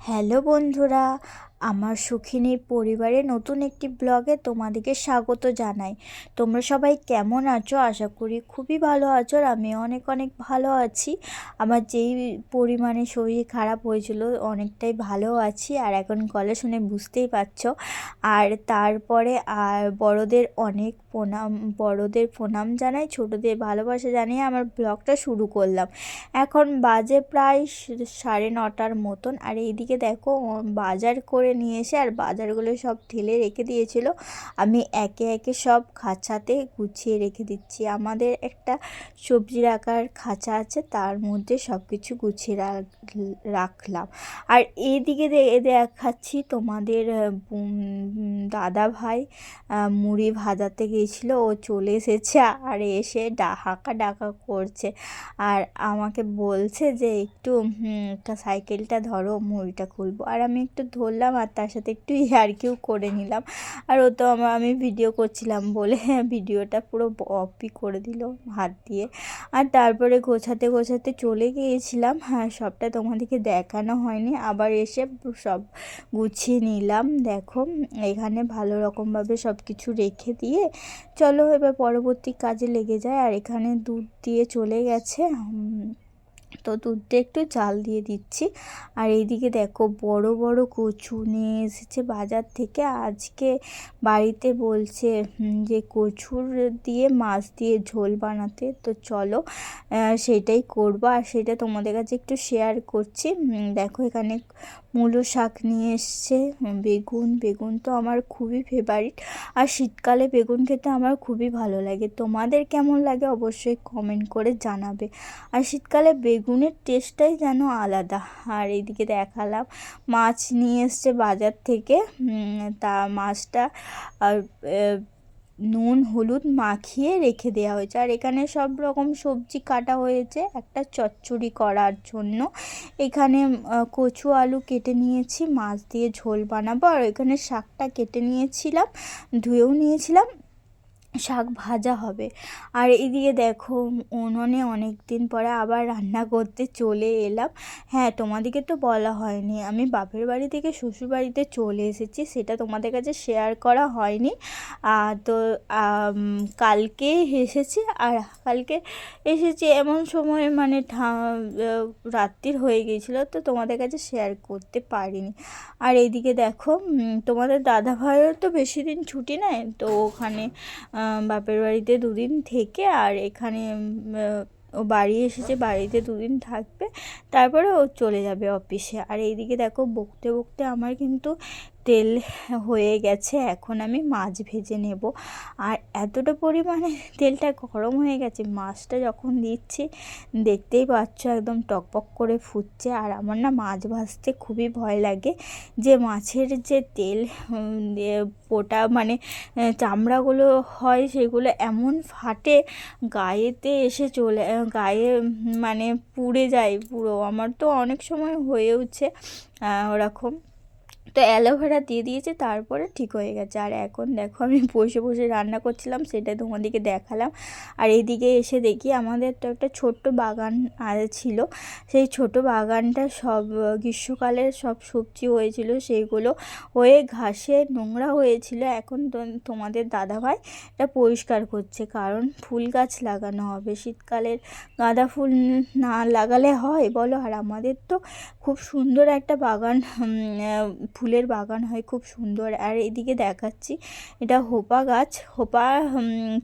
Hello বন্ধুরা আমার সুখিনী পরিবারে নতুন একটি ব্লগে তোমাদেরকে স্বাগত জানাই। তোমরা সবাই কেমন আছো? আশা করি খুবই ভালো আছো আর আমি অনেক অনেক ভালো আছি। আমার যেই পরিমাণে শরীর খারাপ হয়েছিল অনেকটাই ভালো আছি আর এখন গলে শুনে বুঝতেই পারছ। আর তারপরে আর বড়দের অনেক প্রণাম, বড়দের প্রণাম জানাই, ছোটদের ভালোবাসা জানিয়ে আমার ব্লগটা শুরু করলাম। এখন বাজে প্রায় সাড়ে নটার মতন। আর এইদিকে দেখো, বাজার করে নিয়ে এসে আর বাজারগুলো সব ঠেলে রেখে দিয়েছিল। আমি একে একে সব খাঁচাতে গুছিয়ে রেখে দিচ্ছি। আমাদের একটা সবজি রাখার খাঁচা আছে, তার মধ্যে সব কিছু গুছিয়ে রাখলাম। আর এইদিকে দেখাচ্ছি তোমাদের দাদা ভাই মুড়ি ভাজাতে গিয়েছিল। ও চলে এসেছে আর এসে হাঁকা ডাকা করছে। আর আমাকে বলছে যে, একটু একটা সাইকেলটা ধরো, মুড়িটা খুলবো। আর আমি একটু ধরলাম আর তার সাথে একটু ইয়ার্কিও করে নিলাম। আর ও তো আমার আমি ভিডিও করছিলাম বলে ভিডিওটা পুরো অফই করে দিল হাত দিয়ে। আর তারপরে গোছাতে গোছাতে চলে গিয়েছিলাম। হ্যাঁ সবটা তোমাদেরকে দেখানো হয়নি। আবার এসে সব গুছিয়ে নিলাম। দেখো, এখানে ভালো রকমভাবে সব কিছু রেখে দিয়ে চলো এবার পরবর্তী কাজে লেগে যায়। আর এখানে দুধ দিয়ে চলে গেছে। তো দুধটা একটু চাল দিয়ে দিচ্ছি। আর এইদিকে দেখো বড় বড় কচু নিয়ে এসেছে বাজার থেকে। আজকে বাড়িতে বলছে যে কচুর দিয়ে মাছ দিয়ে ঝোল বানাতে। তো চলো সেটাই করব। আর সেটা তোমাদের কাছে একটু শেয়ার করছি। দেখো এখানে মূলো শাক নিয়ে এসছে বেগুন। বেগুন তো আমার খুবই ফেভারিট আর শীতকালে বেগুন খেতে আমার খুবই ভালো লাগে। তোমাদের কেমন লাগে অবশ্যই কমেন্ট করে জানাবে। আর শীতকালে বেগুনের টেস্টটাই যেন আলাদা। আর এইদিকে দেখালাম, মাছ নিয়ে এসছে বাজার থেকে। তা মাছটা, আর নুন, হলুদ মাখিয়ে রেখে দেওয়া হয়েছে। আর এখানে সব রকম সবজি কাটা হয়েছে একটা চচ্চড়ি করার জন্য। এখানে কচু আলু কেটে নিয়েছি, মাছ দিয়ে ঝোল বানাবো। আর এখানে শাকটা কেটে নিয়েছিলাম, ধুয়েও নিয়েছিলাম। শাক ভাজা হবে। আর এদিকে দেখো, উনুনে অনেক দিন পরে আবার রান্না করতে চলে এলাম। হ্যাঁ তোমাদেরকে তো বলা হয়নি। আমি বাপের বাড়ি থেকে শ্বশুর বাড়িতে চলে এসেছি, সেটা তোমাদের কাছে শেয়ার করা হয়নি। তো কালকে এসেছি, আর কালকে এসেছি এমন সময় মানে রাত্রির হয়ে গিয়েছিল, তো তোমাদের কাছে শেয়ার করতে পারিনি। আর এদিকে দেখো তোমাদের দাদা ভাইয়ের তো বেশি দিন ছুটি নেয়, তো ওখানে বাপের বাড়িতে দুদিন থেকে আর এখানে ও বাড়ি এসেছে, বাড়িতে দুদিন থাকবে। তারপরে ও চলে যাবে অফিসে আর এইদিকে দেখো, বকতে বকতে আমার কিন্তু তেল হয়ে গেছে, এখন আমি মাছ ভেজে নেব। আর এতটা পরিমাণে তেলটা গরম হয়ে গেছে, মাছটা যখন দিচ্ছি, দেখতেই পাচ্ছ একদম টকপক করে ফুটছে। আর আমার না মাছ ভাজতে খুবই ভয় লাগে। যে মাছের যে তেল পোটা মানে চামড়াগুলো হয়, সেগুলো এমন ফাটে, গায়েতে এসে চলে গায়ে মানে পুড়ে যায় পুরো। আমার তো অনেক সময় হয়েওছে ওরকম। তো অ্যালোভেরা দিয়ে দিয়েছে, তারপরে ঠিক হয়ে গেছে। আর এখন দেখো আমি বসে বসে রান্না করছিলাম সেটা তোমাদেরকে দেখালাম। আর এদিকে এসে দেখি আমাদের তো একটা ছোট্ট বাগান ছিল। সেই ছোট বাগানটা সব গ্রীষ্মকালের সব সবজি হয়েছিল সেইগুলো হয়ে ঘাসে নোংরা হয়েছিল। এখন তোমাদের দাদাভাই এটা পরিষ্কার করছে, কারণ ফুল গাছ লাগানো হবে। শীতকালের গাঁদা ফুল না লাগালে হয় বলো? আর আমাদের তো খুব সুন্দর একটা বাগান ফুলের বাগান হয়, খুব সুন্দর। আর এদিকে দেখাচ্ছি, এটা হোপা গাছ। হোপা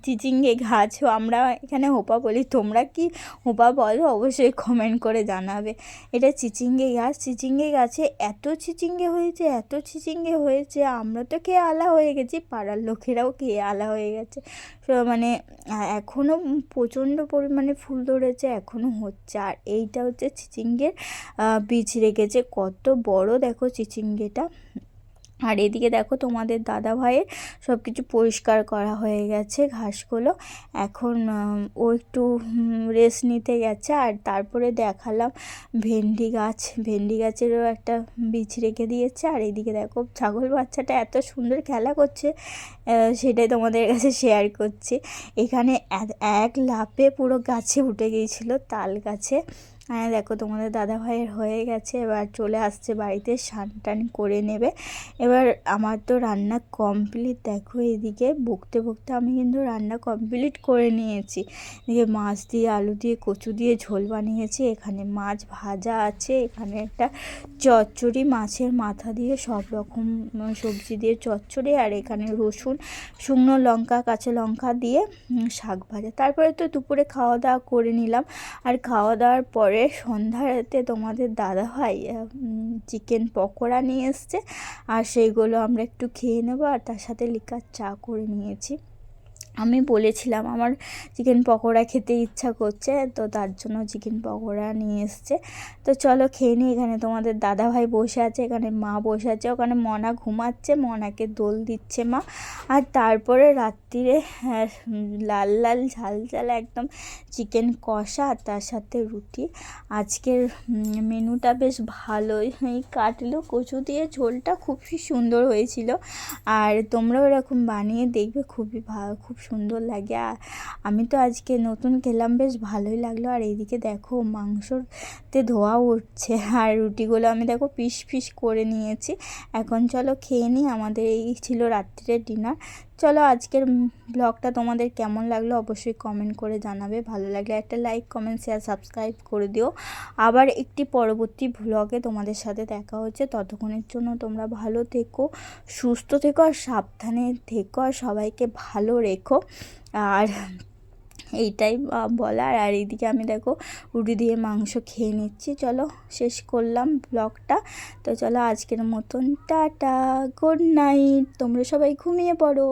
চিচিঙ্গে গাছ আমরা এখানে হোপা বলি। তোমরা কি হোপা বলো? অবশ্যই কমেন্ট করে জানাবে। এটা চিচিঙ্গে গাছ। চিচিঙ্গে গাছে এত চিচিঙ্গে হয়েছে, এত চিচিঙ্গে হয়েছে। আমরা তো খেয়ে আলা হয়ে গেছি। পাড়ার লোকেরাও খেয়ে আলা হয়ে গেছে। মানে এখনও প্রচণ্ড পরিমাণে ফুল ধরেছে এখনও হচ্ছে। আর এইটা হচ্ছে চিচিঙ্গের বীজ রেখেছে। কত বড় দেখো চিচিঙ্গেটা। আর এদিকে দেখো তোমাদের দাদা ভাইয়ের সব কিছু পরিষ্কার করা হয়ে গেছে, ঘাসগুলো। এখন ও একটু রেস্ট নিতে গেছে আর তারপরে দেখালাম ভেন্ডি গাছ। ভেন্ডি গাছেরও একটা বীজ রেখে দিয়েছে আর এদিকে দেখো ছাগল বাচ্চাটা এত সুন্দর খেলা করছে সেটাই তোমাদের কাছে শেয়ার করছি। এখানে এক লাফে পুরো গাছে উঠে গিয়েছিল তাল গাছে। হ্যাঁ দেখো তোমাদের দাদা ভাইয়ের হয়ে গেছে, এবার চলে আসছে বাড়িতে স্নান টান করে নেবে। এবার আমার তো রান্না কমপ্লিট দেখো এদিকে বকতে বকতে আমি কিন্তু রান্না কমপ্লিট করে নিয়েছি। এদিকে মাছ দিয়ে, আলু দিয়ে, কচু দিয়ে ঝোল বানিয়েছি। এখানে মাছ ভাজা আছে, এখানে একটা চচ্চড়ি, মাছের মাথা দিয়ে সব রকম সবজি দিয়ে চচ্চড়ি, আর এখানে রসুন, শুকনো লঙ্কা, কাঁচা লঙ্কা দিয়ে শাক ভাজা। তারপরে তো দুপুরে খাওয়া দাওয়া করে নিলাম। আর খাওয়া দাওয়ার পরে সন্ধ্যাতে তোমাদের দাদা ভাই চিকেন পকোড়া নিয়ে এসছে। আর সেইগুলো আমরা একটু খেয়ে নেব, আর তার সাথে লিকার চা করে নিয়েছি। আমি বলেছিলাম আমার চিকেন পকোড়া খেতে ইচ্ছা করছে তো তার জন্য চিকেন পকোড়া নিয়ে এসছে। তো চলো খেয়ে নিই এখানে তোমাদের দাদা ভাই বসে আছে এখানে মা বসে আছে ওখানে মনা ঘুমাচ্ছে মনাকে দোল দিচ্ছে মা। আর তারপরে রাত্রিরে হ্যাঁ, লাল লাল ঝাল ঝাল একদম চিকেন কষা আর তার সাথে রুটি। আজকের মেনুটা বেশ ভালোই। কাটলো কচু দিয়ে ঝোলটা খুবই সুন্দর হয়েছিল। আর তোমরাও এরকম বানিয়ে দেখবে খুবই ভালো খুব সুন্দর লাগে। আমি তো আজকে নতুন খেলাম, বেশ ভালোই লাগল। আর এইদিকে দেখো মাংসতে ধোয়া উঠছে আর রুটিগুলো আমি দেখো পিস পিস করে নিয়েছি। এখন চলো খেয়ে নিই, আমাদের এই ছিল রাত্রের ডিনার। চলো আজকের ব্লগটা তোমাদের কেমন লাগল অবশ্যই কমেন্ট করে জানাবে, ভালো লাগলে একটা লাইক কমেন্ট শেয়ার সাবস্ক্রাইব করে দিও। আবার একটি পরবর্তী ব্লগে তোমাদের সাথে দেখা হচ্ছে, ততক্ষণের জন্য তোমরা ভালো থেকো, সুস্থ থেকো আর সাবধানে থেকো আর সবাইকে ভালো রেখো। আর এইটাই বলার। আর এইদিকে আমি দেখো রুটি দিয়ে মাংস খেয়ে নিচ্ছি। চলো শেষ করলাম ব্লগটা। তো চলো আজকের মতন, টাটা, গুড নাইট। তোমরা সবাই ঘুমিয়ে পড়ো।